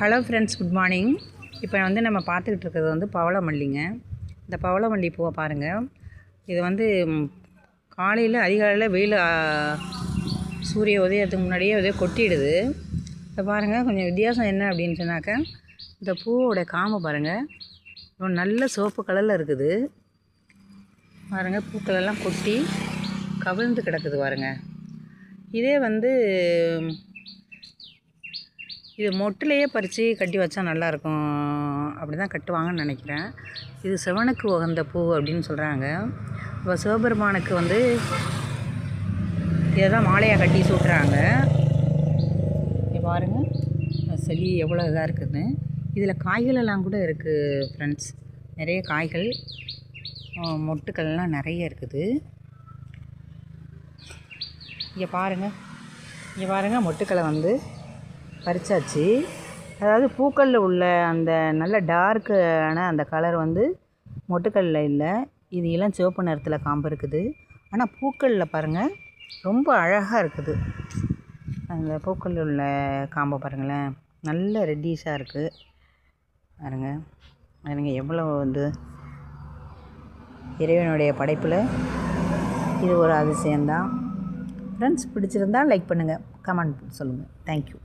Hello friends good morning இப்போ வந்து நம்ம பார்த்துக்கிட்டு இருக்கிறது வந்து பவளமல்லிங்க. இந்த பவளமல்லி பூவை பாருங்கள் இது வந்து காலையில் அதிகாலையில் வெயில் சூரிய உதயத்துக்கு முன்னாடியே அதே கொட்டிடுது. இதை பாருங்கள் கொஞ்சம் வித்தியாசம் என்ன அப்படின்னு சொன்னாக்கா இந்த பூவோட காம்பை பாருங்கள் நல்ல சிவப்பு கலரில் இருக்குது. பாருங்கள் பூக்களெல்லாம் கொட்டி கவிழ்ந்து கிடக்குது பாருங்கள் இதே வந்து இது மொட்டிலேயே பறித்து கட்டி வச்சா நல்லாயிருக்கும். அப்படி தான் கட்டுவாங்கன்னு நினைக்கிறேன். இது சிவனுக்கு உகந்த பூ அப்படின்னு சொல்கிறாங்க இப்போ சிவபெருமானுக்கு வந்து இதை தான் மாலையாக கட்டி சூட்டுறாங்க. இங்கே பாருங்கள் செடி எவ்வளோ இதாக இருக்குதுன்னு இதில் காய்கள் எல்லாம் கூட இருக்குது ஃப்ரெண்ட்ஸ் நிறைய காய்கள் மொட்டுக்கள்லாம் நிறைய இருக்குது. இங்கே பாருங்கள் இங்கே பாருங்கள் மொட்டுக்களை வந்து பறிச்சாச்சு. அதாவது பூக்களில் உள்ள அந்த நல்ல டார்க்கான அந்த கலர் வந்து மொட்டுக்கல்லில் இல்லை. இது இளம் சிவப்பு நிறத்தில் காம்பு இருக்குது. ஆனால் பூக்களில் பாருங்கள் ரொம்ப அழகாக இருக்குது. அந்த பூக்களில் உள்ள காம்பை பாருங்களேன் நல்ல ரெட்டிஷாக இருக்குது பாருங்க பாருங்க எவ்வளோ வந்து இறைவனுடைய படைப்பில் இது ஒரு அதிசயம்தான். ஃப்ரெண்ட்ஸ் பிடிச்சிருந்தா லைக் பண்ணுங்கள் கமெண்ட் சொல்லுங்கள் தேங்க்யூ